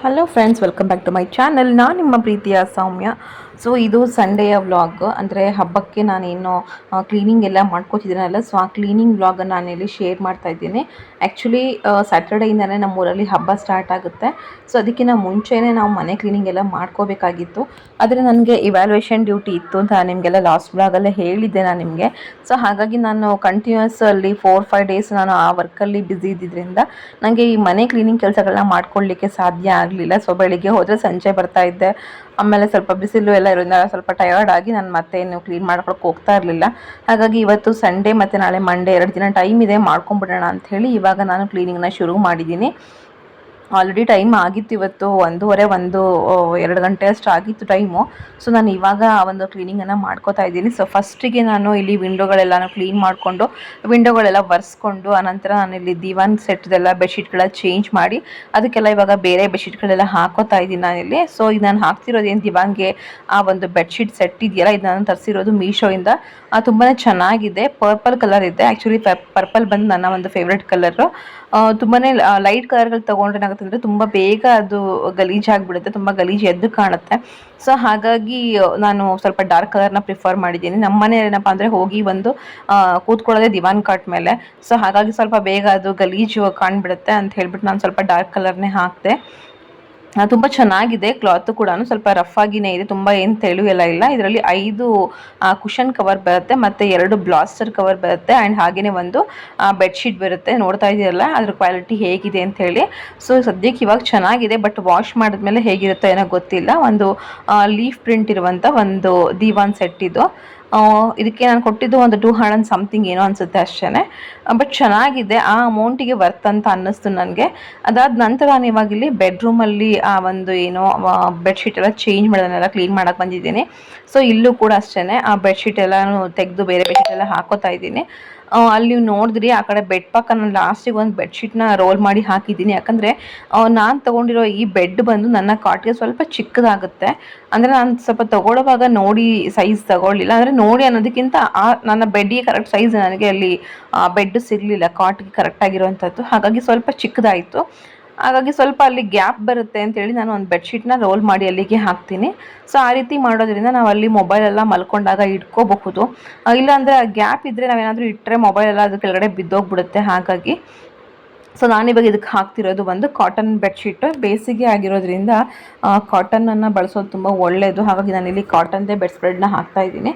Hello friends welcome back to my channel ನಾನು ನಿಮ್ಮ ಪ್ರೀತಿಯ ಸೌಮ್ಯ. ಸೊ ಇದು ಸಂಡೆಯ ವ್ಲಾಗ್ ಅಂದರೆ ಹಬ್ಬಕ್ಕೆ ನಾನೇನು ಕ್ಲೀನಿಂಗ್ ಎಲ್ಲ ಮಾಡ್ಕೋತಿದ್ದೀನಲ್ಲ ಸೊ ಆ ಕ್ಲೀನಿಂಗ್ ವ್ಲಾಗನ್ನು ನಾನಿಲ್ಲಿ ಶೇರ್ ಮಾಡ್ತಾ ಇದ್ದೀನಿ. ಆ್ಯಕ್ಚುಲಿ ನಮ್ಮ ನಮ್ಮೂರಲ್ಲಿ ಹಬ್ಬ ಸ್ಟಾರ್ಟ್ ಆಗುತ್ತೆ. ಸೊ ಅದಕ್ಕಿಂತ ಮುಂಚೆನೇ ನಾವು ಮನೆ ಕ್ಲೀನಿಂಗ್ ಎಲ್ಲ ಮಾಡ್ಕೋಬೇಕಾಗಿತ್ತು. ಆದರೆ ನನಗೆ ಇವ್ಯಾಲ್ಯೂಯೇಷನ್ ಡ್ಯೂಟಿ ಇತ್ತು ಅಂತ ನಿಮಗೆಲ್ಲ ಲಾಸ್ಟ್ ಬ್ಲಾಗಲ್ಲೇ ಹೇಳಿದ್ದೆ ನಾನು ನಿಮಗೆ. ಸೊ ಹಾಗಾಗಿ ನಾನು ಕಂಟಿನ್ಯೂಸ್ ಅಲ್ಲಿ ಫೋರ್ ಫೈವ್ ಡೇಸ್ ನಾನು ಆ ವರ್ಕಲ್ಲಿ ಬ್ಯುಸಿ ಇದ್ದಿದ್ದರಿಂದ ನನಗೆ ಈ ಮನೆ ಕ್ಲೀನಿಂಗ್ ಕೆಲಸಗಳನ್ನ ಮಾಡ್ಕೊಳ್ಳಿಕ್ಕೆ ಸಾಧ್ಯ ಆಗಲಿಲ್ಲ. ಸೊ ಬೆಳಿಗ್ಗೆ ಹೋದರೆ ಸಂಜೆ ಬರ್ತಾ ಇದ್ದೆ. ಆಮೇಲೆ ಸ್ವಲ್ಪ ಬಿಸಿಲು ಎಲ್ಲ ಇರೋದ್ರಿಂದ ಸ್ವಲ್ಪ ಟಯರ್ಡ್ ಆಗಿ ನಾನು ಮತ್ತೆ ಏನು ಕ್ಲೀನ್ ಮಾಡ್ಕೊಳಕ್ಕೆ ಹೋಗ್ತಾ ಇರಲಿಲ್ಲ. ಹಾಗಾಗಿ ಇವತ್ತು ಸಂಡೇ ಮತ್ತು ನಾಳೆ ಮಂಡೇ ಎರಡು ದಿನ ಟೈಮ್ ಇದೆ ಮಾಡ್ಕೊಂಬಿಡೋಣ ಹೇಳಿ ಇವಾಗ ನಾನು ಕ್ಲೀನಿಂಗ್ನ ಶುರು ಮಾಡಿದ್ದೀನಿ. ಆಲ್ರೆಡಿ ಟೈಮ್ ಆಗಿತ್ತು ಇವತ್ತು, ಒಂದೂವರೆ, ಒಂದು ಎರಡು ಗಂಟೆ ಅಷ್ಟು ಆಗಿತ್ತು ಟೈಮು ಸೊ ನಾನು ಇವಾಗ ಆ ಒಂದು ಕ್ಲೀನಿಂಗನ್ನು ಮಾಡ್ಕೋತಾ ಇದ್ದೀನಿ. ಸೊ ಫಸ್ಟಿಗೆ ನಾನು ಇಲ್ಲಿ ವಿಂಡೋಗಳೆಲ್ಲನೂ ಕ್ಲೀನ್ ಮಾಡಿಕೊಂಡು ವಿಂಡೋಗಳೆಲ್ಲ ಒರೆಸ್ಕೊಂಡು ಆನಂತರ ನಾನು ಇಲ್ಲಿ ದಿವಾನ್ ಸೆಟ್ದೆಲ್ಲ ಬೆಡ್ಶೀಟ್ಗಳ ಚೇಂಜ್ ಮಾಡಿ, ಅದಕ್ಕೆಲ್ಲ ಇವಾಗ ಬೇರೆ ಬೆಡ್ಶೀಟ್ಗಳೆಲ್ಲ ಹಾಕೋತಾ ಇದ್ದೀನಿ ನಾನಿಲ್ಲಿ ಸೊ ಇದು ನಾನು ಹಾಕ್ತಿರೋದು ಏನು ದಿವಾನ್ಗೆ ಆ ಒಂದು ಬೆಡ್ಶೀಟ್ ಸೆಟ್ ಇದೆಯಲ್ಲ, ಇದು ನಾನು ತರಿಸಿರೋದು ಮೀಶೋಯಿಂದ. ತುಂಬಾ ಚೆನ್ನಾಗಿದೆ. ಪರ್ಪಲ್ ಕಲರ್ ಇದೆ. ಆ್ಯಕ್ಚುಲಿ ಪರ್ಪಲ್ ಬಂದು ನನ್ನ ಒಂದು ಫೇವ್ರೆಟ್ ಕಲರು ತುಂಬಾ ಲೈಟ್ ಕಲರ್ಗಳು ತೊಗೊಂಡ್ರೆ ಏನಾಗುತ್ತೆ ಅಂದರೆ ತುಂಬ ಬೇಗ ಅದು ಗಲೀಜಾಗಿಬಿಡುತ್ತೆ ತುಂಬ ಗಲೀಜು ಎದ್ದು ಕಾಣುತ್ತೆ. ಸೊ ಹಾಗಾಗಿ ನಾನು ಸ್ವಲ್ಪ ಡಾರ್ಕ್ ಕಲರ್ನ ಪ್ರಿಫರ್ ಮಾಡಿದ್ದೀನಿ. ನಮ್ಮ ಮನೇಲಿ ಏನಪ್ಪ ಅಂದರೆ ಹೋಗಿ ಒಂದು ಕೂತ್ಕೊಳ್ಳೋದೇ ದಿವಾನ್ ಕಾಟ್ ಮೇಲೆ. ಸೊ ಹಾಗಾಗಿ ಸ್ವಲ್ಪ ಬೇಗ ಅದು ಗಲೀಜು ಕಾಣ್ಬಿಡುತ್ತೆ ಅಂತ ಹೇಳ್ಬಿಟ್ಟು ನಾನು ಸ್ವಲ್ಪ ಡಾರ್ಕ್ ಕಲರ್ನೇ ಹಾಕಿದೆ. ತುಂಬ ಚೆನ್ನಾಗಿದೆ. ಕ್ಲಾತ್ ಕೂಡ ಸ್ವಲ್ಪ ರಫ್ ಆಗಿನೇ ಇದೆ. ತುಂಬ ಏನು ತೆಳು ಎಲ್ಲ ಇಲ್ಲ. ಇದರಲ್ಲಿ ಐದು ಕುಷನ್ ಕವರ್ ಬರುತ್ತೆ ಮತ್ತು ಎರಡು ಬ್ಲಾಸ್ಟರ್ ಕವರ್ ಬರುತ್ತೆ. ಆ್ಯಂಡ್ ಹಾಗೆಯೇ ಒಂದು ಬೆಡ್ಶೀಟ್ ಬರುತ್ತೆ. ನೋಡ್ತಾ ಇದೆಯಲ್ಲ ಅದ್ರ ಕ್ವಾಲಿಟಿ ಹೇಗಿದೆ ಅಂತ ಹೇಳಿ. ಸೊ ಸದ್ಯಕ್ಕೆ ಇವಾಗ ಚೆನ್ನಾಗಿದೆ. ಬಟ್ ವಾಶ್ ಮಾಡಿದ್ಮೇಲೆ ಹೇಗಿರುತ್ತೋ ಏನೋ ಗೊತ್ತಿಲ್ಲ. ಒಂದು ಲೀಫ್ ಪ್ರಿಂಟ್ ಇರುವಂಥ ಒಂದು ದಿವಾನ್ ಸೆಟ್ ಇದು. ಇದಕ್ಕೆ ನಾನು ಕೊಟ್ಟಿದ್ದು ಒಂದು ಟೂ ಹಂಡ್ರೆಡ್ ಸಮಥಿಂಗ್ ಏನೋ ಅನಿಸುತ್ತೆ ಅಷ್ಟೇ ಬಟ್ ಚೆನ್ನಾಗಿದೆ. ಆ ಅಮೌಂಟಿಗೆ ವರ್ತ್ ಅಂತ ಅನ್ನಿಸ್ತು ನನಗೆ. ಅದಾದ ನಂತರ ನಾನು ಇವಾಗ ಇಲ್ಲಿ ಬೆಡ್ರೂಮಲ್ಲಿ ಆ ಒಂದು ಏನೋ ಬೆಡ್ಶೀಟ್ ಎಲ್ಲ ಚೇಂಜ್ ಮಾಡೋದನ್ನೆಲ್ಲ ಕ್ಲೀನ್ ಮಾಡೋಕ್ಕೆ ಬಂದಿದ್ದೀನಿ. ಸೊ ಇಲ್ಲೂ ಕೂಡ ಅಷ್ಟೇ ಆ ಬೆಡ್ಶೀಟ್ ಎಲ್ಲಾನು ತೆಗೆದು ಬೇರೆ ಬೆಡ್ಶೀಟ್ ಎಲ್ಲ ಹಾಕೋತಾ ಇದ್ದೀನಿ. ಅಲ್ಲಿ ನೀವು ನೋಡಿದ್ರಿ, ಆ ಕಡೆ ಬೆಡ್ ಪಕ್ಕ ನಾನು ಲಾಸ್ಟಿಗೆ ಒಂದು ಬೆಡ್ಶೀಟ್ನ ರೋಲ್ ಮಾಡಿ ಹಾಕಿದ್ದೀನಿ. ಯಾಕಂದರೆ ನಾನು ತೊಗೊಂಡಿರೋ ಈ ಬೆಡ್ ಬಂದು ನನ್ನ ಕಾಟ್ಗೆ ಸ್ವಲ್ಪ ಚಿಕ್ಕದಾಗುತ್ತೆ. ಅಂದರೆ ನಾನು ಸ್ವಲ್ಪ ತಗೊಳ್ಳುವಾಗ ನೋಡಿ ಸೈಜ್ ತಗೊಳ್ಳಿಲ್ಲ. ಅಂದರೆ ನೋಡಿ ಅನ್ನೋದಕ್ಕಿಂತ ಆ, ನನ್ನ ಬೆಡ್ಡಿಗೆ ಕರೆಕ್ಟ್ ಸೈಜ್ ನನಗೆ ಅಲ್ಲಿ ಬೆಡ್ ಸಿಗಲಿಲ್ಲ ಕಾಟ್ಗೆ ಕರೆಕ್ಟಾಗಿರುವಂಥದ್ದು ಹಾಗಾಗಿ ಸ್ವಲ್ಪ ಚಿಕ್ಕದಾಯಿತು. ಹಾಗಾಗಿ ಸ್ವಲ್ಪ ಅಲ್ಲಿ ಗ್ಯಾಪ್ ಬರುತ್ತೆ ಅಂತೇಳಿ ನಾನು ಒಂದು ಬೆಡ್ಶೀಟ್ನ ರೋಲ್ ಮಾಡಿ ಅಲ್ಲಿಗೆ ಹಾಕ್ತೀನಿ. ಸೊ ಆ ರೀತಿ ಮಾಡೋದ್ರಿಂದ ನಾವು ಅಲ್ಲಿ ಮೊಬೈಲ್ ಎಲ್ಲ ಮಲ್ಕೊಂಡಾಗ ಇಟ್ಕೋಬಹುದು. ಇಲ್ಲಾಂದರೆ ಆ ಗ್ಯಾಪ್ ಇದ್ದರೆ ನಾವೇನಾದರೂ ಇಟ್ಟರೆ ಮೊಬೈಲ್ ಎಲ್ಲ ಅದ್ರ ಕೆಳಗಡೆ ಬಿದ್ದೋಗ್ಬಿಡುತ್ತೆ. ಹಾಗಾಗಿ ಸೊ ನಾನಿವಾಗ ಇದಕ್ಕೆ ಹಾಕ್ತಿರೋದು ಒಂದು ಕಾಟನ್ ಬೆಡ್ಶೀಟ್. ಬೇಸಿಗೆ ಆಗಿರೋದ್ರಿಂದ ಕಾಟನನ್ನು ಬಳಸೋದು ತುಂಬ ಒಳ್ಳೆಯದು ಹಾಗಾಗಿ ನಾನಿಲ್ಲಿ ಕಾಟನ್ದೇ ಬೆಡ್ ಸ್ಪ್ರೆಡ್ನ ಹಾಕ್ತಾ ಇದ್ದೀನಿ.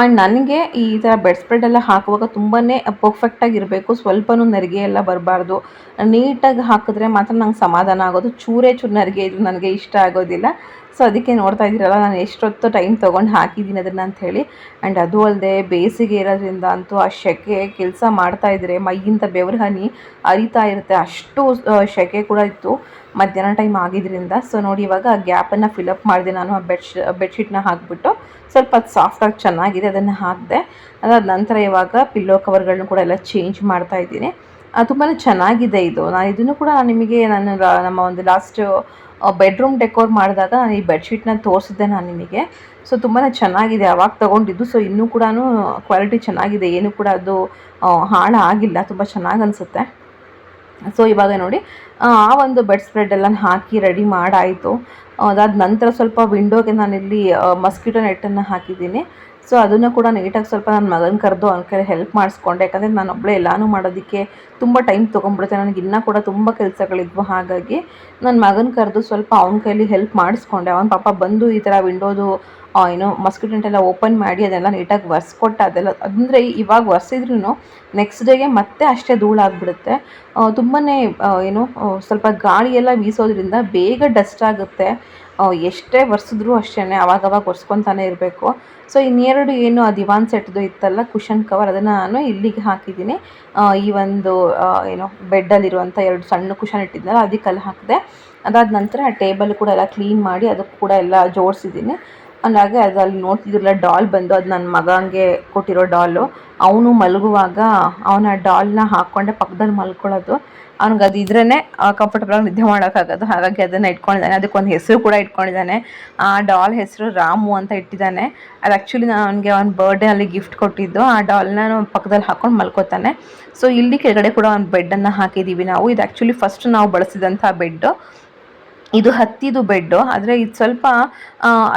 ಆ್ಯಂಡ್ ನನಗೆ ಈ ಥರ ಬೆಡ್ ಸ್ಪ್ರೆಡ್ ಎಲ್ಲ ಹಾಕುವಾಗ ತುಂಬಾ ಪರ್ಫೆಕ್ಟಾಗಿ ಇರಬೇಕು. ಸ್ವಲ್ಪನೂ ನೆರಿಗೆ ಎಲ್ಲ ಬರಬಾರ್ದು. ನೀಟಾಗಿ ಹಾಕಿದ್ರೆ ಮಾತ್ರ ನಂಗೆ ಸಮಾಧಾನ ಆಗೋದು. ಚೂರೇ ಚೂರು ನೆರಿಗೆ ಇದು ನನಗೆ ಇಷ್ಟ ಆಗೋದಿಲ್ಲ. ಸೊ ಅದಕ್ಕೆ ನೋಡ್ತಾ ಇದ್ದೀರಲ್ಲ, ನಾನು ಎಷ್ಟೊತ್ತು ಟೈಮ್ ತೊಗೊಂಡು ಹಾಕಿದ್ದೀನಿ ಅದನ್ನು ಹೇಳಿ. ಆ್ಯಂಡ್ ಅದು ಅಲ್ಲದೆ ಬೇಸಿಗೆ ಇರೋದ್ರಿಂದ ಅಂತೂ ಆ ಸೆಕೆ ಕೆಲಸ ಮಾಡ್ತಾ ಇದ್ದರೆ ಮೈಯಿಂದ ಬೆವರು ಹನಿ ಅರಿತಾ ಇರುತ್ತೆ. ಅಷ್ಟು ಸೆಕೆ ಕೂಡ ಇತ್ತು. ಮಧ್ಯಾಹ್ನ ಟೈಮ್ ಆಗಿದ್ದರಿಂದ ಸೊ ನೋಡಿ ಇವಾಗ ಆ ಗ್ಯಾಪನ್ನು ಫಿಲಪ್ ಮಾಡಿದೆ ನಾನು ಆ ಬೆಡ್ ಬೆಡ್ಶೀಟ್ನ ಹಾಕಿಬಿಟ್ಟು ಸ್ವಲ್ಪ ಅದು ಸಾಫ್ಟಾಗಿ ಚೆನ್ನಾಗಿದೆ, ಅದನ್ನು ಹಾಕಿದೆ, ಅದಾದ ನಂತರ ಇವಾಗ ಪಿಲ್ಲೋ ಕವರ್ಗಳನ್ನೂ ಕೂಡ ಎಲ್ಲ ಚೇಂಜ್ ಮಾಡ್ತಾ ಇದ್ದೀನಿ. ತುಂಬಾ ಚೆನ್ನಾಗಿದೆ ಇದು. ನಾನು ಇದನ್ನು ಕೂಡ ನಿಮಗೆ ನಾನು ನಮ್ಮ ಒಂದು ಲಾಸ್ಟ್ ಬೆಡ್ರೂಮ್ ಡೆಕೋರ್ ಮಾಡಿದಾಗ ನಾನು ಈ ಬೆಡ್ಶೀಟ್ನ ತೋರಿಸಿದ್ದೆ ನಾನು ನಿಮಗೆ. ಸೊ ತುಂಬಾ ಚೆನ್ನಾಗಿದೆ. ಅವಾಗ ತೊಗೊಂಡಿದ್ದು. ಸೊ ಇನ್ನೂ ಕೂಡ ಕ್ವಾಲಿಟಿ ಚೆನ್ನಾಗಿದೆ. ಏನು ಕೂಡ ಅದು ಹಾಳಾಗಿಲ್ಲ. ತುಂಬ ಚೆನ್ನಾಗಿ ಅನಿಸುತ್ತೆ. ಸೊ ಇವಾಗ ನೋಡಿ, ಆ ಒಂದು ಬೆಡ್ ಸ್ಪ್ರೆಡ್ ಎಲ್ಲ ಹಾಕಿ ರೆಡಿ ಮಾಡಾಯಿತು. ಅದಾದ ನಂತರ ಸ್ವಲ್ಪ ವಿಂಡೋಗೆ ನಾನಿಲ್ಲಿ ಮಸ್ಕಿಟೋ ನೆಟ್ಟನ್ನು ಹಾಕಿದ್ದೀನಿ. ಸೊ ಅದನ್ನು ಕೂಡ ನೀಟಾಗಿ ಸ್ವಲ್ಪ ನನ್ನ ಮಗನ ಕರೆದು ಅವ್ನ ಕೈ ಹೆಲ್ಪ್ ಮಾಡಿಸ್ಕೊಂಡೆ. ಯಾಕಂದರೆ ನಾನು ಒಬ್ಬಳೇ ಎಲ್ಲನೂ ಮಾಡೋದಕ್ಕೆ ತುಂಬ ಟೈಮ್ ತೊಗೊಂಡ್ಬಿಡುತ್ತೆ. ನನಗೆ ಇನ್ನೂ ಕೂಡ ತುಂಬ ಕೆಲಸಗಳಿದ್ವು. ಹಾಗಾಗಿ ನನ್ನ ಮಗನ ಕರೆದು ಸ್ವಲ್ಪ ಅವನ ಕೈಲಿ ಹೆಲ್ಪ್ ಮಾಡಿಸ್ಕೊಂಡೆ. ಅವನ ಪಾಪ ಬಂದು ಈ ಥರ ವಿಂಡೋದು ಏನೋ ಮಸ್ಕಿಟೆಂಟೆಲ್ಲ ಓಪನ್ ಮಾಡಿ ಅದೆಲ್ಲ ನೀಟಾಗಿ ಒರೆಸ್ಕೊಟ್ಟ ಅದೆಲ್ಲ. ಅಂದರೆ ಇವಾಗ ಒರೆಸಿದ್ರೂ ನೆಕ್ಸ್ಟ್ ಡೇಗೆ ಮತ್ತೆ ಅಷ್ಟೇ ಧೂಳಾಗ್ಬಿಡುತ್ತೆ ತುಂಬಾ ಏನು ಸ್ವಲ್ಪ ಗಾಳಿ ಎಲ್ಲ ಬೀಸೋದ್ರಿಂದ ಬೇಗ ಡಸ್ಟ್ ಆಗುತ್ತೆ. ಎಷ್ಟೇ ಒರೆಸಿದ್ರು ಅಷ್ಟೇ ಅವಾಗವಾಗ ಒರೆಸ್ಕೊತಾನೆ ಇರಬೇಕು. ಸೊ ಇನ್ನೆರಡು ಏನು, ಆ ದಿವಾನ್ ಸೆಟ್ದು ಇತ್ತಲ್ಲ ಕುಷನ್ ಕವರ್ ಅದನ್ನು ನಾನು ಇಲ್ಲಿಗೆ ಹಾಕಿದ್ದೀನಿ. ಈ ಒಂದು ಏನು ಬೆಡ್ಡಲ್ಲಿರುವಂಥ ಎರಡು ಸಣ್ಣ ಕುಷನ್ ಇಟ್ಟಿದ್ನಲ್ಲ ಅದಕ್ಕೆ ಅಲ್ಲಿ ಹಾಕಿದೆ. ಅದಾದ ನಂತರ ಆ ಟೇಬಲ್ ಕೂಡ ಎಲ್ಲ ಕ್ಲೀನ್ ಮಾಡಿ ಅದಕ್ಕೆ ಕೂಡ ಎಲ್ಲ ಜೋಡಿಸಿದ್ದೀನಿ. ಹಂಗಾಗಿ ಅದರಲ್ಲಿ ನೋಡ್ತಿದ್ರಲ್ಲ ಡಾಲ್ ಬಂದು ಅದು ನನ್ನ ಮಗನಿಗೆ ಕೊಟ್ಟಿರೋ ಡಾಲು. ಅವನು ಮಲಗುವಾಗ ಅವನ ಡಾಲ್ನ ಹಾಕ್ಕೊಂಡೆ ಪಕ್ಕದಲ್ಲಿ ಮಲ್ಕೊಳ್ಳೋದು. ಅವ್ನಿಗೆ ಅದು ಇದ್ರೇ ಕಂಫರ್ಟಬಲ್ ಆಗಿ ನಿದ್ದೆ ಮಾಡೋಕ್ಕಾಗೋದು. ಹಾಗಾಗಿ ಅದನ್ನು ಇಟ್ಕೊಂಡಿದ್ದಾನೆ. ಅದಕ್ಕೊಂದು ಹೆಸರು ಕೂಡ ಇಟ್ಕೊಂಡಿದ್ದಾನೆ. ಆ ಡಾಲ್ ಹೆಸರು ರಾಮು ಅಂತ ಇಟ್ಟಿದ್ದಾನೆ. ಅದು ಆ್ಯಕ್ಚುಲಿ ನಾನು ಅವನಿಗೆ ಅವ್ನ ಬರ್ಡೇ ಅಲ್ಲಿ ಗಿಫ್ಟ್ ಕೊಟ್ಟಿದ್ದು. ಆ ಡಾಲ್ನ ಪಕ್ಕದಲ್ಲಿ ಹಾಕೊಂಡು ಮಲ್ಕೋತಾನೆ. ಸೊ ಇಲ್ಲಿ ಕೆಳಗಡೆ ಕೂಡ ಒಂದು ಬೆಡ್ಡನ್ನು ಹಾಕಿದ್ದೀವಿ ನಾವು. ಇದು ಆ್ಯಕ್ಚುಲಿ ಫಸ್ಟ್ ನಾವು ಬಳಸಿದಂಥ ಬೆಡ್ಡು ಇದು ಹತ್ತಿದು ಬೆಡ್ಡು, ಆದರೆ ಇದು ಸ್ವಲ್ಪ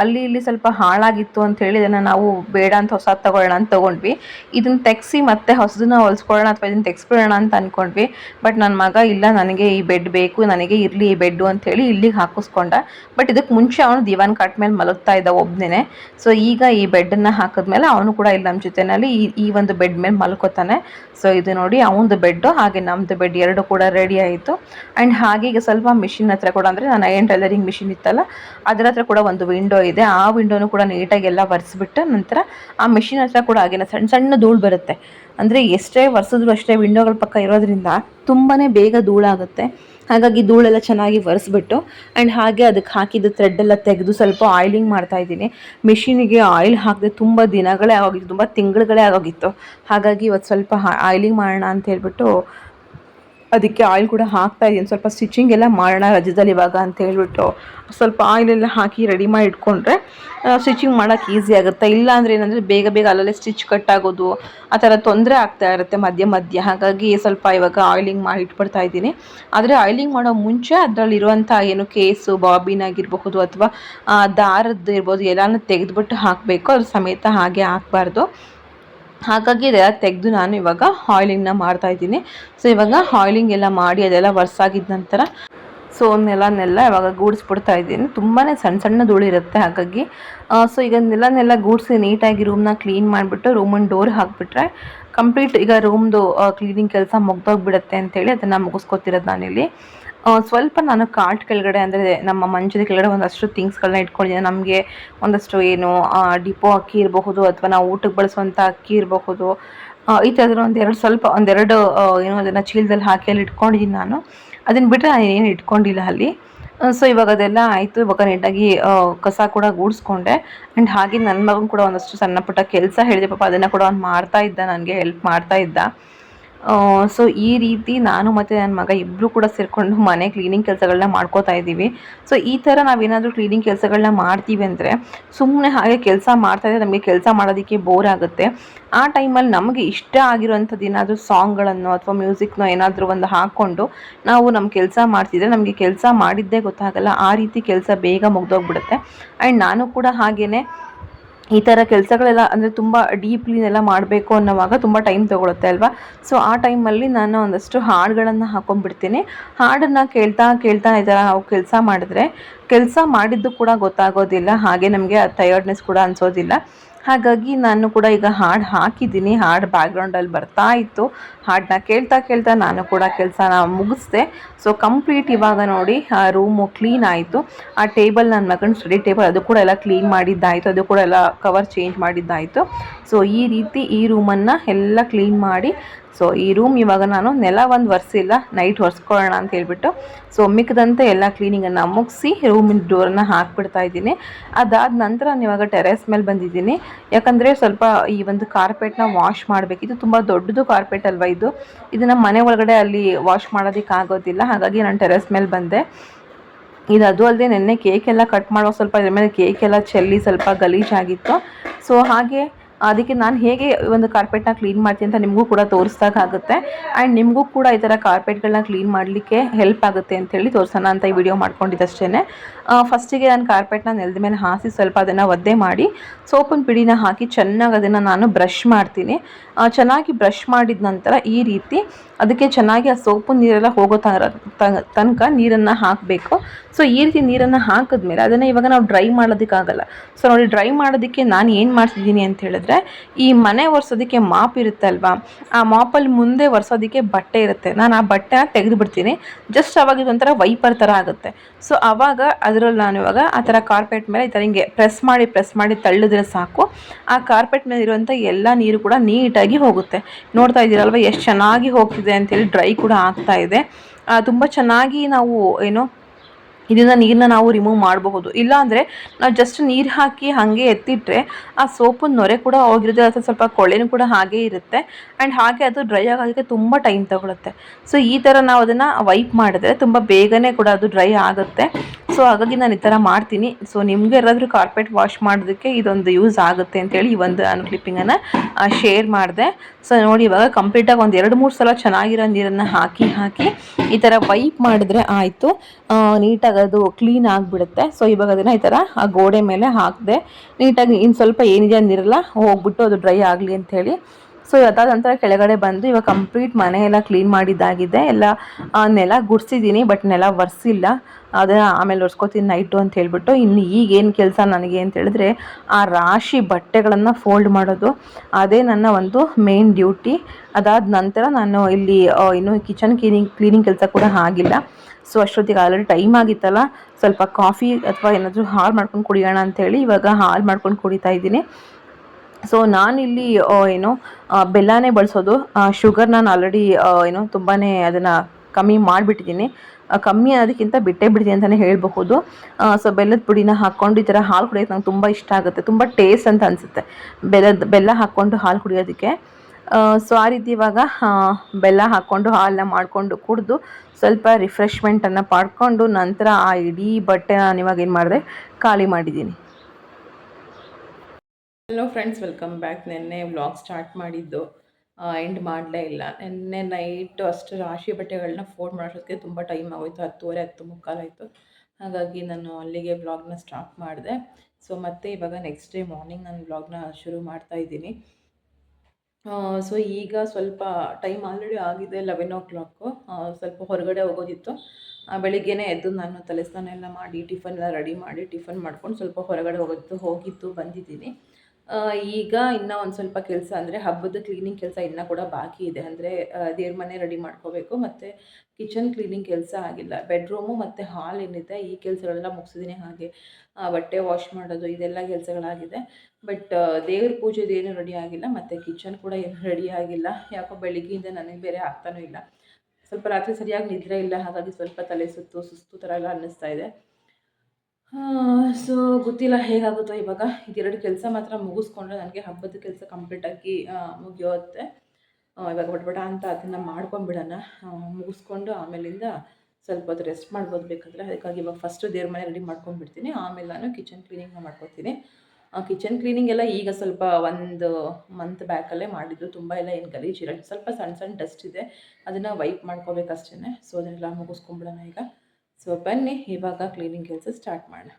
ಅಲ್ಲಿ ಇಲ್ಲಿ ಸ್ವಲ್ಪ ಹಾಳಾಗಿತ್ತು ಅಂತ ಹೇಳಿ ಇದನ್ನು ನಾವು ಬೇಡ ಅಂತ ಹೊಸದು ತಗೊಳ್ಳೋಣ ಅಂತ ತೊಗೊಂಡ್ವಿ. ಇದನ್ನು ತೆಗ್ಸಿ ಮತ್ತೆ ಹೊಸದನ್ನ ಹೊಲಿಸ್ಕೊಳ್ಳೋಣ ಅಥವಾ ಇದನ್ನು ತೆಗ್ಸ್ಬಿಡೋಣ ಅಂತ ಅಂದ್ಕೊಂಡ್ವಿ ಬಟ್ ನನ್ನ ಮಗ, ಇಲ್ಲ, ನನಗೆ ಈ ಬೆಡ್ ಬೇಕು, ನನಗೆ ಇರಲಿ ಈ ಬೆಡ್ಡು ಅಂತ ಹೇಳಿ ಇಲ್ಲಿಗೆ ಹಾಕಿಸ್ಕೊಂಡ. ಬಟ್ ಇದಕ್ಕೆ ಮುಂಚೆ ಅವನು ದಿವಾನ್ ಕಾಟ್ ಮೇಲೆ ಮಲಗ್ತಾ ಇದ್ದ ಒಬ್ಬನೇ ಸೊ ಈಗ ಈ ಬೆಡ್ಡನ್ನು ಹಾಕಿದ್ಮೇಲೆ ಅವನು ಕೂಡ ಇಲ್ಲಿ ನಮ್ಮ ಜೊತೆನಲ್ಲಿ ಈ ಈ ಒಂದು ಬೆಡ್ ಮೇಲೆ ಮಲ್ಕೋತಾನೆ. ಸೊ ಇದು ನೋಡಿ ಅವನದು ಬೆಡ್ಡು, ಹಾಗೆ ನಮ್ಮದು ಬೆಡ್ ಎರಡು ಕೂಡ ರೆಡಿ ಆಯಿತು. ಆ್ಯಂಡ್ ಹಾಗೆ ಈಗ ಸ್ವಲ್ಪ ಮಿಷಿನ್ ಹತ್ರ ಕೂಡ ಅಂದರೆ ನಾನು ಏನು ಟೈಲರಿಂಗ್ ಮಿಷಿನ್ ಇತ್ತಲ್ಲ, ಅದರ ಹತ್ರ ಕೂಡ ಒಂದು ವಿಂಡೋ ಇದೆ. ಆ ವಿಂಡೋನು ಕೂಡ ನೀಟಾಗಿ ಎಲ್ಲ ಒರೆಸ್ಬಿಟ್ಟು ನಂತರ ಆ ಮಿಷಿನ್ ಹತ್ರ ಕೂಡ ಹಾಗೆ ಸಣ್ಣ ಸಣ್ಣ ಧೂಳು ಬರುತ್ತೆ. ಅಂದರೆ ಎಷ್ಟೇ ಒರೆಸಿದ್ರು ಅಷ್ಟೇ ವಿಂಡೋಗಳ ಪಕ್ಕ ಇರೋದ್ರಿಂದ ತುಂಬಾ ಬೇಗ ಧೂಳಾಗುತ್ತೆ ಹಾಗಾಗಿ ಧೂಳೆಲ್ಲ ಚೆನ್ನಾಗಿ ಒರೆಸ್ಬಿಟ್ಟು ಆ್ಯಂಡ್ ಹಾಗೆ ಅದಕ್ಕೆ ಹಾಕಿದ ಥ್ರೆಡ್ ಎಲ್ಲ ತೆಗೆದು ಸ್ವಲ್ಪ ಆಯಿಲಿಂಗ್ ಮಾಡ್ತಾ ಇದ್ದೀನಿ. ಮಿಷಿನಿಗೆ ಆಯಿಲ್ ಹಾಕದೆ ತುಂಬ ದಿನಗಳೇ ಆಗೋಗಿತ್ತು, ತುಂಬ ತಿಂಗಳುಗಳೇ ಆಗೋಗಿತ್ತು. ಹಾಗಾಗಿ ಇವತ್ತು ಸ್ವಲ್ಪ ಆಯಿಲಿಂಗ್ ಮಾಡೋಣ ಅಂತ ಹೇಳ್ಬಿಟ್ಟು ಅದಕ್ಕೆ ಆಯಿಲ್ ಕೂಡ ಹಾಕ್ತಾ ಇದ್ದೀನಿ. ಸ್ವಲ್ಪ ಸ್ಟಿಚಿಂಗ್ ಎಲ್ಲ ಮಾಡೋಣ ರಜದಲ್ಲಿ ಇವಾಗ ಅಂತ ಹೇಳ್ಬಿಟ್ಟು. ಸ್ವಲ್ಪ ಆಯಿಲ್ ಎಲ್ಲ ಹಾಕಿ ರೆಡಿ ಮಾಡಿ ಇಟ್ಕೊಂಡ್ರೆ ಸ್ಟಿಚಿಂಗ್ ಮಾಡೋಕ್ಕೆ ಈಸಿ ಆಗುತ್ತೆ. ಇಲ್ಲ ಅಂದರೆ ಏನಂದರೆ ಬೇಗ ಬೇಗ ಅಲ್ಲಲ್ಲೇ ಸ್ಟಿಚ್ ಕಟ್ ಆಗೋದು, ಆ ಥರ ತೊಂದರೆ ಆಗ್ತಾ ಇರುತ್ತೆ ಮಧ್ಯ ಮಧ್ಯ. ಹಾಗಾಗಿ ಸ್ವಲ್ಪ ಇವಾಗ ಆಯಿಲಿಂಗ್ ಮಾಡಿ ಇಟ್ಬಿಡ್ತಾ ಇದ್ದೀನಿ. ಆದರೆ ಆಯಿಲಿಂಗ್ ಮಾಡೋ ಮುಂಚೆ ಅದರಲ್ಲಿರುವಂಥ ಏನು ಕೇಸು ಬಾಬಿನ್ ಆಗಿರಬಹುದು ಅಥವಾ ದಾರದ್ದು ಇರ್ಬೋದು, ಎಲ್ಲನೂ ತೆಗೆದುಬಿಟ್ಟು ಹಾಕಬೇಕು. ಅದ್ರ ಸಮೇತ ಹಾಗೆ ಹಾಕಬಾರ್ದು. ಹಾಗಾಗಿ ಅದೆಲ್ಲ ತೆಗೆದು ನಾನು ಇವಾಗ ಆಯಿಲಿಂಗ್ನ ಮಾಡ್ತಾ ಇದ್ದೀನಿ. ಸೊ ಇವಾಗ ಆಯಿಲಿಂಗ್ ಎಲ್ಲ ಮಾಡಿ ಅದೆಲ್ಲ ವರ್ಸಾಗಿದ್ದ ನಂತರ ಸೊ ನೆಲನೆಲ್ಲ ಇವಾಗ ಗೂಡಿಸ್ಬಿಡ್ತಾ ಇದ್ದೀನಿ. ತುಂಬಾ ಸಣ್ಣ ಸಣ್ಣ ಧೂಳಿರುತ್ತೆ ಹಾಗಾಗಿ. ಸೊ ಈಗ ನೆಲನೆಲ್ಲ ಗೂಡಿಸಿ ನೀಟಾಗಿ ರೂಮ್ನ ಕ್ಲೀನ್ ಮಾಡಿಬಿಟ್ಟು ರೂಮನ್ನು ಡೋರ್ ಹಾಕಿಬಿಟ್ರೆ ಕಂಪ್ಲೀಟ್ ಈಗ ರೂಮ್ದು ಕ್ಲೀನಿಂಗ್ ಕೆಲಸ ಮುಗ್ದೋಗ್ಬಿಡುತ್ತೆ ಅಂತೇಳಿ ಅದನ್ನು ಮುಗಿಸ್ಕೊತಿರೋದು ನಾನಿಲ್ಲಿ. ಸ್ವಲ್ಪ ನಾನು ಕಾರ್ಟ್ ಕೆಳಗಡೆ ಅಂದರೆ ನಮ್ಮ ಮಂಚದ ಕೆಳಗಡೆ ಒಂದಷ್ಟು ಥಿಂಗ್ಸ್ಗಳನ್ನ ಇಟ್ಕೊಂಡಿದ್ದೀನಿ ನಮಗೆ ಒಂದಷ್ಟು ಏನು ಡಿಪೋ ಅಕ್ಕಿ ಇರಬಹುದು ಅಥವಾ ನಾವು ಊಟಕ್ಕೆ ಬಳಸುವಂಥ ಅಕ್ಕಿ ಇರಬಹುದು. ಈ ಥರದ್ರ ಒಂದೆರಡು ಸ್ವಲ್ಪ, ಒಂದೆರಡು ಏನೋ ಅದನ್ನು ಚೀಲದಲ್ಲಿ ಹಾಕಿ ಅಲ್ಲಿ ಇಟ್ಕೊಂಡಿದ್ದೀನಿ ನಾನು. ಅದನ್ನು ಬಿಟ್ಟರೆ ನಾನು ಏನು ಇಟ್ಕೊಂಡಿಲ್ಲ ಅಲ್ಲಿ. ಸೊ ಇವಾಗ ಅದೆಲ್ಲ ಆಯಿತು. ಇವಾಗ ನೀಟಾಗಿ ಕಸ ಕೂಡ ಗೂಡಿಸ್ಕೊಂಡೆ. ಆ್ಯಂಡ್ ಹಾಗೆ ನನ್ನ ಮಗನ ಕೂಡ ಒಂದಷ್ಟು ಸಣ್ಣ ಪುಟ್ಟ ಕೆಲಸ ಹೇಳಿದೆ. ಪಾಪ ಅದನ್ನು ಕೂಡ ಅವ್ನು ಮಾಡ್ತಾ ಇದ್ದ, ನನಗೆ ಹೆಲ್ಪ್ ಮಾಡ್ತಾ ಇದ್ದ. ಸೊ ಈ ರೀತಿ ನಾನು ಮತ್ತು ನನ್ನ ಮಗ ಇಬ್ಬರು ಕೂಡ ಸೇರಿಕೊಂಡು ಮನೆ ಕ್ಲೀನಿಂಗ್ ಕೆಲಸಗಳನ್ನ ಮಾಡ್ಕೋತಾ ಇದ್ದೀವಿ. ಸೊ ಈ ಥರ ನಾವೇನಾದರೂ ಕ್ಲೀನಿಂಗ್ ಕೆಲಸಗಳನ್ನ ಮಾಡ್ತೀವಿ ಅಂದರೆ ಸುಮ್ಮನೆ ಹಾಗೆ ಕೆಲಸ ಮಾಡ್ತಾ ಇದ್ದರೆ ನಮಗೆ ಕೆಲಸ ಮಾಡೋದಕ್ಕೆ ಬೋರ್ ಆಗುತ್ತೆ. ಆ ಟೈಮಲ್ಲಿ ನಮಗೆ ಇಷ್ಟ ಆಗಿರುವಂಥದ್ದು ಏನಾದರೂ ಸಾಂಗ್ಗಳನ್ನು ಅಥವಾ ಮ್ಯೂಸಿಕ್ನೋ ಏನಾದರೂ ಒಂದು ಹಾಕ್ಕೊಂಡು ನಾವು ನಮ್ಮ ಕೆಲಸ ಮಾಡ್ತಿದ್ರೆ ನಮಗೆ ಕೆಲಸ ಮಾಡಿದ್ದೇ ಗೊತ್ತಾಗಲ್ಲ, ಆ ರೀತಿ ಕೆಲಸ ಬೇಗ ಮುಗ್ದೋಗ್ಬಿಡುತ್ತೆ. ಆ್ಯಂಡ್ ನಾನು ಕೂಡ ಹಾಗೇ ಈ ಥರ ಕೆಲಸಗಳೆಲ್ಲ ಅಂದರೆ ತುಂಬ ಡೀಪ್ಲಿನೆಲ್ಲ ಮಾಡಬೇಕು ಅನ್ನೋವಾಗ ತುಂಬ ಟೈಮ್ ತೊಗೊಳುತ್ತೆ ಅಲ್ವಾ? ಸೊ ಆ ಟೈಮಲ್ಲಿ ನಾನು ಒಂದಷ್ಟು ಹಾಡುಗಳನ್ನು ಹಾಕೊಂಡ್ಬಿಡ್ತೀನಿ. ಹಾಡನ್ನು ಕೇಳ್ತಾ ಕೇಳ್ತಾ ಈ ಥರ ನಾವು ಕೆಲಸ ಮಾಡಿದ್ರೆ, ಕೆಲಸ ಮಾಡಿದ್ದು ಕೂಡ ಗೊತ್ತಾಗೋದಿಲ್ಲ. ಹಾಗೆ ನಮಗೆ ಆ ಟಯರ್ಡ್ನೆಸ್ ಕೂಡ ಅನಿಸೋದಿಲ್ಲ. ಹಾಗಾಗಿ ನಾನು ಕೂಡ ಈಗ ಹಾಡು ಹಾಕಿದ್ದೀನಿ. ಹಾಡು ಬ್ಯಾಕ್ಗ್ರೌಂಡಲ್ಲಿ ಬರ್ತಾ ಇತ್ತು. ಹಾಡನ್ನ ಕೇಳ್ತಾ ಕೇಳ್ತಾ ನಾನು ಕೂಡ ಕೆಲಸನ ಮುಗಿಸ್ದೆ. ಸೊ ಕಂಪ್ಲೀಟ್ ಇವಾಗ ನೋಡಿ, ಆ ರೂಮು ಕ್ಲೀನ್ ಆಯಿತು. ಆ ಟೇಬಲ್ ನನ್ನ ಮಗನ ಸ್ಟಡಿ ಟೇಬಲ್ ಅದು ಕೂಡ ಎಲ್ಲ ಕ್ಲೀನ್ ಮಾಡಿದ್ದಾಯಿತು. ಅದು ಕೂಡ ಎಲ್ಲ ಕವರ್ ಚೇಂಜ್ ಮಾಡಿದ್ದಾಯಿತು. ಸೊ ಈ ರೀತಿ ಈ ರೂಮನ್ನು ಎಲ್ಲ ಕ್ಲೀನ್ ಮಾಡಿ ಸೊ ಈ ರೂಮ್ ಇವಾಗ ನಾನು ನೆಲ ಒಂದು ಒರೆಸಿಲ್ಲ ನೈಟ್ ಒರೆಸ್ಕೊಳ್ಳೋಣ ಅಂತ ಹೇಳ್ಬಿಟ್ಟು ಸೊ ಮಿಕ್ಕದಂತೆ ಎಲ್ಲ ಕ್ಲೀನಿಂಗನ್ನು ಮುಗಿಸಿ ರೂಮಿನ ಡೋರನ್ನು ಹಾಕ್ಬಿಡ್ತಾ ಇದ್ದೀನಿ. ಅದಾದ ನಂತರ ನಾನು ಇವಾಗ ಟೆರೆಸ್ ಮೇಲೆ ಬಂದಿದ್ದೀನಿ. ಯಾಕಂದರೆ ಸ್ವಲ್ಪ ಈ ಒಂದು ಕಾರ್ಪೆಟ್ನ ವಾಶ್ ಮಾಡಬೇಕಿತ್ತು ತುಂಬ ದೊಡ್ಡದು ಕಾರ್ಪೆಟ್ ಅಲ್ವಾ ಇದು? ಇದನ್ನು ಮನೆ ಒಳಗಡೆ ಅಲ್ಲಿ ವಾಶ್ ಮಾಡೋದಕ್ಕೆ ಆಗೋದಿಲ್ಲ. ಹಾಗಾಗಿ ನಾನು ಟೆರೆಸ್ ಮೇಲೆ ಬಂದೆ. ಇದು ಅದು ಅಲ್ಲದೆ ನೆನ್ನೆ ಕೇಕ್ ಎಲ್ಲ ಕಟ್ ಮಾಡೋ ಸ್ವಲ್ಪ ಇದ್ರ ಮೇಲೆ ಕೇಕ್ ಎಲ್ಲ ಚೆಲ್ಲಿ ಸ್ವಲ್ಪ ಗಲೀಜಾಗಿತ್ತು. ಸೊ ಹಾಗೆ ಅದಕ್ಕೆ ನಾನು ಹೇಗೆ ಒಂದು ಕಾರ್ಪೆಟ್ನ ಕ್ಲೀನ್ ಮಾಡ್ತೀನಿ ಅಂತ ನಿಮಗೂ ಕೂಡ ತೋರಿಸ್ದಾಗುತ್ತೆ ಆ್ಯಂಡ್ ನಿಮಗೂ ಕೂಡ ಈ ಥರ ಕಾರ್ಪೆಟ್ಗಳನ್ನ ಕ್ಲೀನ್ ಮಾಡಲಿಕ್ಕೆ ಹೆಲ್ಪ್ ಆಗುತ್ತೆ ಅಂತೇಳಿ ತೋರಿಸೋಣ ಅಂತ ಈ ವಿಡಿಯೋ ಮಾಡ್ಕೊಂಡಿದ್ದಷ್ಟೇ ಫಸ್ಟಿಗೆ ನಾನು ಕಾರ್ಪೆಟ್ನ ನೆಲದ ಮೇಲೆ ಹಾಸಿ ಸ್ವಲ್ಪ ಅದನ್ನು ಒದ್ದೆ ಮಾಡಿ, ಸೋಪಿನ ಪಿಡಿನ ಹಾಕಿ ಚೆನ್ನಾಗಿ ಅದನ್ನು ನಾನು ಬ್ರಷ್ ಮಾಡ್ತೀನಿ. ಚೆನ್ನಾಗಿ ಬ್ರಷ್ ಮಾಡಿದ ನಂತರ ಈ ರೀತಿ ಅದಕ್ಕೆ ಚೆನ್ನಾಗಿ ಆ ಸೋಪು ನೀರೆಲ್ಲ ಹೋಗೋ ತರ ತನಕ ನೀರನ್ನು ಹಾಕಬೇಕು. ಸೊ ಈ ರೀತಿ ನೀರನ್ನು ಹಾಕಿದ್ಮೇಲೆ ಅದನ್ನು ಇವಾಗ ನಾವು ಡ್ರೈ ಮಾಡೋದಕ್ಕಾಗಲ್ಲ. ಸೊ ನೋಡಿ ಡ್ರೈ ಮಾಡೋದಕ್ಕೆ ನಾನು ಏನು ಮಾಡ್ತಿದ್ದೀನಿ ಅಂತ ಹೇಳಿದ್ರೆ, ಈ ಮನೆ ಒರೆಸೋದಕ್ಕೆ ಮಾಪ್ ಇರುತ್ತಲ್ವಾ, ಆ ಮಾಪಲ್ಲಿ ಮುಂದೆ ಒರೆಸೋದಕ್ಕೆ ಬಟ್ಟೆ ಇರುತ್ತೆ. ನಾನು ಆ ಬಟ್ಟೆನ ತೆಗೆದುಬಿಡ್ತೀನಿ. ಜಸ್ಟ್ ಅವಾಗ ಇದೊಂಥರ ವೈಪರ್ ಥರ ಆಗುತ್ತೆ. ಸೊ ಆವಾಗ ಅದರಲ್ಲಿ ನಾನು ಇವಾಗ ಆ ಥರ ಕಾರ್ಪೆಟ್ ಮೇಲೆ ಈ ಥರ ಹಿಂಗೆ ಪ್ರೆಸ್ ಮಾಡಿ ಪ್ರೆಸ್ ಮಾಡಿ ತಳ್ಳಿದ್ರೆ ಸಾಕು. ಆ ಕಾರ್ಪೆಟ್ ಮೇಲೆ ಇರುವಂಥ ಎಲ್ಲ ನೀರು ಕೂಡ ನೀಟಾಗಿ ಹೋಗುತ್ತೆ. ನೋಡ್ತಾ ಇದ್ದೀರಲ್ವ, ಎಷ್ಟು ಚೆನ್ನಾಗಿ ಹೋಗ್ತಿದೆ ಅಂತೇಳಿ ಡ್ರೈ ಕೂಡ ಆಗ್ತಾ ಇದೆ. ತುಂಬ ಚೆನ್ನಾಗಿ ನಾವು, ಏನು ಇದರಿಂದ ನೀರನ್ನ ನಾವು ರಿಮೂವ್ ಮಾಡಬಹುದು. ಇಲ್ಲಾಂದರೆ ನಾವು ಜಸ್ಟ್ ನೀರು ಹಾಕಿ ಹಾಗೆ ಎತ್ತಿಟ್ರೆ, ಆ ಸೋಪು ನೊರೆ ಕೂಡ ಹೋಗಿರುತ್ತೆ, ಅಥವಾ ಸ್ವಲ್ಪ ಕೊಳೆನೂ ಕೂಡ ಹಾಗೆ ಇರುತ್ತೆ. ಆ್ಯಂಡ್ ಹಾಗೆ ಅದು ಡ್ರೈ ಆಗೋದಕ್ಕೆ ತುಂಬ ಟೈಮ್ ತಗೊಳುತ್ತೆ. ಸೊ ಈ ಥರ ನಾವು ಅದನ್ನು ವೈಪ್ ಮಾಡಿದ್ರೆ ತುಂಬ ಬೇಗನೆ ಕೂಡ ಅದು ಡ್ರೈ ಆಗುತ್ತೆ. ಸೊ ಹಾಗಾಗಿ ನಾನು ಈ ಥರ ಮಾಡ್ತೀನಿ. ಸೊ ನಿಮಗೆ ಯಾರಾದರೂ ಕಾರ್ಪೆಟ್ ವಾಶ್ ಮಾಡೋದಕ್ಕೆ ಇದೊಂದು ಯೂಸ್ ಆಗುತ್ತೆ ಅಂತೇಳಿ ಈ ಒಂದು ನಾನು ಕ್ಲಿಪ್ಪಿಂಗನ್ನು ಶೇರ್ ಮಾಡಿದೆ. ಸೊ ನೋಡಿ ಇವಾಗ ಕಂಪ್ಲೀಟಾಗಿ ಒಂದು ಎರಡು ಮೂರು ಸಲ ಚೆನ್ನಾಗಿರೋ ನೀರನ್ನು ಹಾಕಿ ಹಾಕಿ ಈ ಥರ ವೈಪ್ ಮಾಡಿದ್ರೆ ಆಯಿತು. ನೀಟಾಗಿ ಅದು ಕ್ಲೀನ್ ಆಗಿಬಿಡುತ್ತೆ. ಸೊ ಇವಾಗ ಅದನ್ನು ಈ ಥರ ಆ ಗೋಡೆ ಮೇಲೆ ಹಾಕಿದೆ ನೀಟಾಗಿ ಇನ್ನು ಸ್ವಲ್ಪ ಏನಿದೆ ಅಂದಿರಲ್ಲ ಹೋಗ್ಬಿಟ್ಟು ಅದು ಡ್ರೈ ಆಗಲಿ ಅಂಥೇಳಿ ಸೊ ಅದಾದ ನಂತರ ಕೆಳಗಡೆ ಬಂದು ಇವಾಗ ಕಂಪ್ಲೀಟ್ ಮನೆ ಎಲ್ಲ ಕ್ಲೀನ್ ಮಾಡಿದ್ದಾಗಿದೆ. ಎಲ್ಲ ನೆಲ ಗುಡಿಸಿದ್ದೀನಿ ಬಟ್ ನೆಲ ಒರೆಸಿಲ್ಲ. ಅದನ್ನ ಆಮೇಲೆ ಒರೆಸ್ಕೋತೀನಿ ನೈಟು ಅಂತ ಹೇಳಿಬಿಟ್ಟು, ಇನ್ನು ಈಗೇನು ಕೆಲಸ ನನಗೆ ಅಂತ ಹೇಳಿದ್ರೆ, ಆ ರಾಶಿ ಬಟ್ಟೆಗಳನ್ನು ಫೋಲ್ಡ್ ಮಾಡೋದು. ಅದೇ ನನ್ನ ಒಂದು ಮೇನ್ ಡ್ಯೂಟಿ ಅದಾದ ನಂತರ ನಾನು ಇಲ್ಲಿ ಇನ್ನು ಕಿಚನ್ ಕ್ಲೀನಿಂಗ್ ಕ್ಲೀನಿಂಗ್ ಕೆಲಸ ಕೂಡ ಆಗಿಲ್ಲ. ಸೊ ಅಷ್ಟೊತ್ತಿಗೆ ಆಲ್ರೆಡಿ ಟೈಮ್ ಆಗಿತ್ತಲ್ಲ, ಸ್ವಲ್ಪ ಕಾಫಿ ಅಥವಾ ಏನಾದರೂ ಹಾಳು ಮಾಡ್ಕೊಂಡು ಕುಡಿಯೋಣ ಅಂಥೇಳಿ ಇವಾಗ ಹಾಳು ಮಾಡ್ಕೊಂಡು ಕುಡಿತಾ ಇದ್ದೀನಿ. ಸೊ ನಾನಿಲ್ಲಿ ಏನು ಬೆಲ್ಲನೇ ಬಳಸೋದು. ಶುಗರ್ ನಾನು ಆಲ್ರೆಡಿ ಏನು ತುಂಬಾ ಅದನ್ನು ಕಮ್ಮಿ ಮಾಡಿಬಿಟ್ಟಿದ್ದೀನಿ. ಕಮ್ಮಿ ಅನ್ನೋದಕ್ಕಿಂತ ಬಿಟ್ಟೇ ಬಿಡ್ತೀನಿ ಅಂತಲೇ ಹೇಳಬಹುದು. ಸೊ ಬೆಲ್ಲದ ಪುಡಿನ ಹಾಕ್ಕೊಂಡು ಈ ಥರ ಹಾಲು ಕುಡಿಯೋಕ್ಕೆ ನಂಗೆ ತುಂಬ ಇಷ್ಟ ಆಗುತ್ತೆ. ತುಂಬ ಟೇಸ್ಟ್ ಅಂತ ಅನಿಸುತ್ತೆ. ಬೆಲ್ಲದ, ಬೆಲ್ಲ ಹಾಕ್ಕೊಂಡು ಹಾಲು ಕುಡಿಯೋದಕ್ಕೆ. ಸೊ ಆ ರೀತಿ ಇವಾಗ ಬೆಲ್ಲ ಹಾಕ್ಕೊಂಡು ಹಾಲನ್ನ ಮಾಡಿಕೊಂಡು ಕುಡಿದು ಸ್ವಲ್ಪ ರಿಫ್ರೆಶ್ಮೆಂಟನ್ನು ಪಡ್ಕೊಂಡು ನಂತರ ಆ ಇಡೀ ಬಟ್ಟೆ ನಾನು ಇವಾಗ ಏನು ಮಾಡಿದೆ, ಖಾಲಿ ಮಾಡಿದ್ದೀನಿ. ಹಲೋ ಫ್ರೆಂಡ್ಸ್ ವೆಲ್ಕಮ್ ಬ್ಯಾಕ್ ನಿನ್ನೆ ವ್ಲಾಗ್ ಸ್ಟಾರ್ಟ್ ಮಾಡಿದ್ದು. ಎಂಡ್ ಮಾಡಲೇ ಇಲ್ಲ. ನಿನ್ನೆ ನೈಟು ಅಷ್ಟು ರಾಶಿ ಬಟ್ಟೆಗಳನ್ನ ಫೋಲ್ಡ್ ಮಾಡೋಷ್ಟೊತ್ತಿಗೆ ತುಂಬ ಟೈಮ್ ಆಗೋಯ್ತು, ಹತ್ತುವರೆ, ಹತ್ತು ಮುಕ್ಕಾಲಾಯಿತು ಹಾಗಾಗಿ ನಾನು ಅಲ್ಲಿಗೆ ಬ್ಲಾಗ್ನ ಸ್ಟಾಪ್ ಮಾಡಿದೆ. ಸೊ ಮತ್ತೆ ಇವಾಗ ನೆಕ್ಸ್ಟ್ ಡೇ ಮಾರ್ನಿಂಗ್ ನಾನು ಬ್ಲಾಗ್ನ ಶುರು ಮಾಡ್ತಾ ಇದ್ದೀನಿ. ಸೊ ಈಗ ಸ್ವಲ್ಪ ಟೈಮ್ ಆಲ್ರೆಡಿ ಆಗಿದೆ ಲೆವೆನ್ ಓ ಕ್ಲಾಕು ಸ್ವಲ್ಪ ಹೊರಗಡೆ ಹೋಗೋದಿತ್ತು. ಬೆಳಿಗ್ಗೆ ಎದ್ದು ನಾನು ತಲೆ ಸ್ನಾನ ಎಲ್ಲ ಮಾಡಿ, ಟಿಫನ್ ಎಲ್ಲ ರೆಡಿ ಮಾಡಿ, ಟಿಫನ್ ಮಾಡ್ಕೊಂಡು ಸ್ವಲ್ಪ ಹೊರಗಡೆ ಹೋಗೋದಿತ್ತು ಹೋಗಿತ್ತು ಬಂದಿದ್ದೀನಿ. ಈಗ ಇನ್ನೂ ಒಂದು ಸ್ವಲ್ಪ ಕೆಲಸ ಅಂದರೆ ಹಬ್ಬದ ಕ್ಲೀನಿಂಗ್ ಕೆಲಸ ಇನ್ನೂ ಕೂಡ ಬಾಕಿ ಇದೆ. ಅಂದರೆ ದೇವ್ರ ಮನೆ ರೆಡಿ ಮಾಡ್ಕೋಬೇಕು ಮತ್ತು ಕಿಚನ್ ಕ್ಲೀನಿಂಗ್ ಕೆಲಸ ಆಗಿಲ್ಲ. ಬೆಡ್ರೂಮು ಮತ್ತು ಹಾಲ್ ಏನಿದೆ, ಈ ಕೆಲಸಗಳೆಲ್ಲ ಮುಗಿಸಿದ್ದೀನಿ ಹಾಗೆ. ಬಟ್ಟೆ ವಾಶ್ ಮಾಡೋದು, ಇದೆಲ್ಲ ಕೆಲಸಗಳಾಗಿದೆ. ಬಟ್ ದೇವ್ರ ಪೂಜೆದು ಏನು ರೆಡಿ ಆಗಿಲ್ಲ, ಮತ್ತು ಕಿಚನ್ ಕೂಡ ಏನು ರೆಡಿ ಆಗಿಲ್ಲ. ಯಾಕೋ ಬೆಳಿಗ್ಗೆಯಿಂದ ನನಗೆ ಬೇರೆ ಆಗ್ತಾನೂ ಇಲ್ಲ. ಸ್ವಲ್ಪ ರಾತ್ರಿ ಸರಿಯಾಗಿ ನಿದ್ರೆ ಇಲ್ಲ, ಹಾಗಾಗಿ ಸ್ವಲ್ಪ ತಲೆ ಸುತ್ತು, ಸುಸ್ತು ಥರ ಎಲ್ಲ ಅನ್ನಿಸ್ತಾ ಇದೆ. ಸೊ ಗೊತ್ತಿಲ್ಲ ಹೇಗಾಗುತ್ತೋ ಇವಾಗ. ಇದೆರಡು ಕೆಲಸ ಮಾತ್ರ ಮುಗಿಸ್ಕೊಂಡ್ರೆ ನನಗೆ ಹಬ್ಬದ ಕೆಲಸ ಕಂಪ್ಲೀಟಾಗಿ ಮುಗಿಯುತ್ತೆ. ಇವಾಗ ಬಟ್ಬಟ ಅಂತ ಅದನ್ನು ಮಾಡ್ಕೊಂಬಿಡೋಣ. ಮುಗಿಸ್ಕೊಂಡು ಆಮೇಲಿಂದ ಸ್ವಲ್ಪ ಹೊತ್ತು ರೆಸ್ಟ್ ಮಾಡ್ಬೋದು ಬೇಕಾದರೆ. ಅದಕ್ಕಾಗಿ ಇವಾಗ ಫಸ್ಟು ದೇವ್ರ ಮನೆ ರೆಡಿ ಮಾಡ್ಕೊಂಡ್ಬಿಡ್ತೀನಿ. ಆಮೇಲೆ ನಾನು ಕಿಚನ್ ಕ್ಲೀನಿಂಗ್ನ ಮಾಡ್ಕೊತೀನಿ. ಕಿಚನ್ ಕ್ಲೀನಿಂಗ್ ಎಲ್ಲ ಈಗ ಸ್ವಲ್ಪ ಒಂದು ಮಂತ್ ಬ್ಯಾಕಲ್ಲೇ ಮಾಡಿದ್ದು ತುಂಬ ಎಲ್ಲ ಏನು ಗಲೀಜಿರೋ ಸ್ವಲ್ಪ ಸಣ್ಣ ಸಣ್ಣ ಡಸ್ಟ್ ಇದೆ. ಅದನ್ನು ವೈಪ್ ಮಾಡ್ಕೋಬೇಕಷ್ಟೇ ಸೊ ಅದನ್ನೆಲ್ಲ ಮುಗಿಸ್ಕೊಂಬಿಡೋಣ ಈಗ. ಸೊ ಬನ್ನಿ ಇವಾಗ ಕ್ಲೀನಿಂಗ್ ಕೆಲಸ ಸ್ಟಾರ್ಟ್ ಮಾಡೋಣ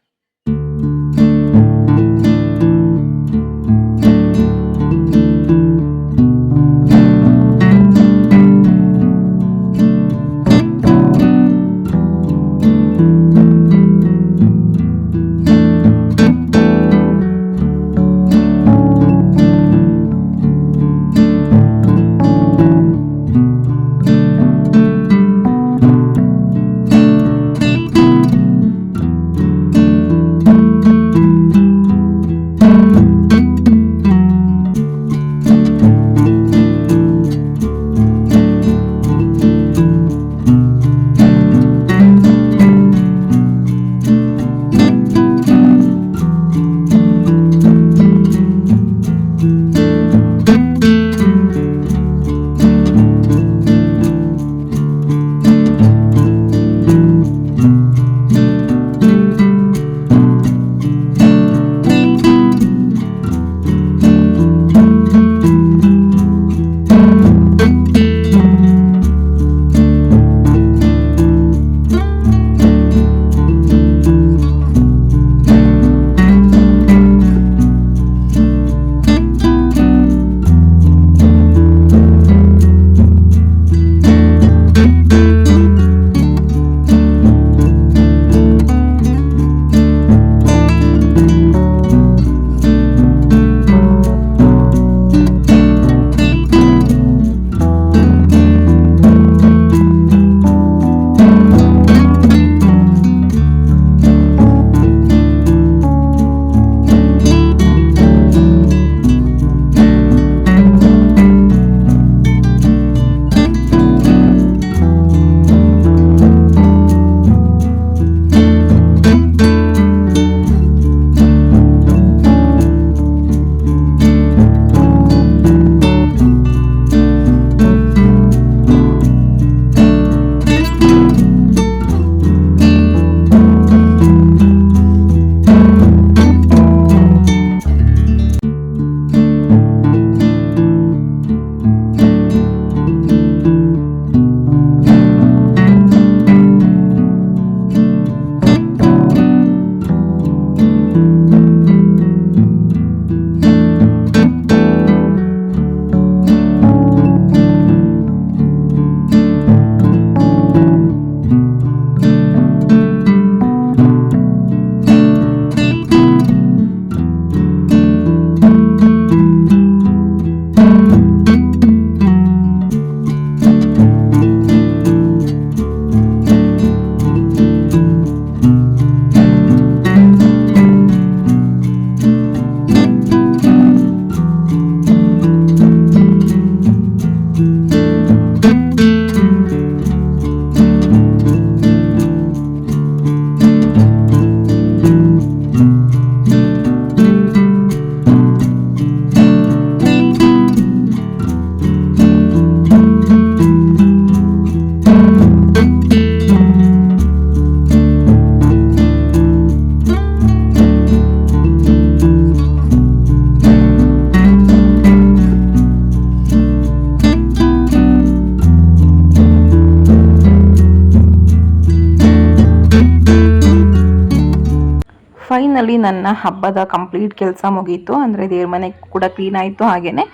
ಫೈನಲಿ ನನ್ನ ಹಬ್ಬದ ಕಂಪ್ಲೀಟ್ ಕೆಲಸ ಮುಗೀತು. ಅಂದರೆ ದೇವ್ರ ಮನೆ ಕೂಡ ಕ್ಲೀನ್ ಆಯಿತು ಹಾಗೆಯೇ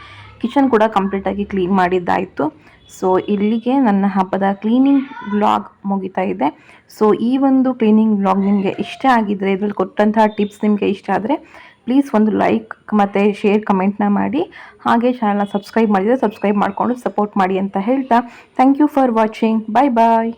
ಕಿಚನ್ ಕೂಡ ಕಂಪ್ಲೀಟಾಗಿ ಕ್ಲೀನ್ ಮಾಡಿದ್ದಾಯಿತು. ಸೊ ಇಲ್ಲಿಗೆ ನನ್ನ ಹಬ್ಬದ ಕ್ಲೀನಿಂಗ್ ವ್ಲಾಗ್ ಮುಗಿತಾ ಇದೆ. ಸೊ ಈ ಒಂದು ಕ್ಲೀನಿಂಗ್ ವ್ಲಾಗ್ ನಿಮಗೆ ಇಷ್ಟ ಆಗಿದ್ದರೆ ಇದರಲ್ಲಿ ಕೊಟ್ಟಂತಹ ಟಿಪ್ಸ್ ನಿಮಗೆ ಇಷ್ಟ ಆದರೆ ಪ್ಲೀಸ್ ಒಂದು ಲೈಕ್ ಮತ್ತು ಶೇರ್ ಕಮೆಂಟ್ನ ಮಾಡಿ. ಹಾಗೆ ಚಾನಲ್ನ ಸಬ್ಸ್ಕ್ರೈಬ್ ಮಾಡಿದರೆ ಸಬ್ಸ್ಕ್ರೈಬ್ ಮಾಡಿಕೊಂಡು ಸಪೋರ್ಟ್ ಮಾಡಿ ಅಂತ ಹೇಳ್ತಾ thank you for watching bye bye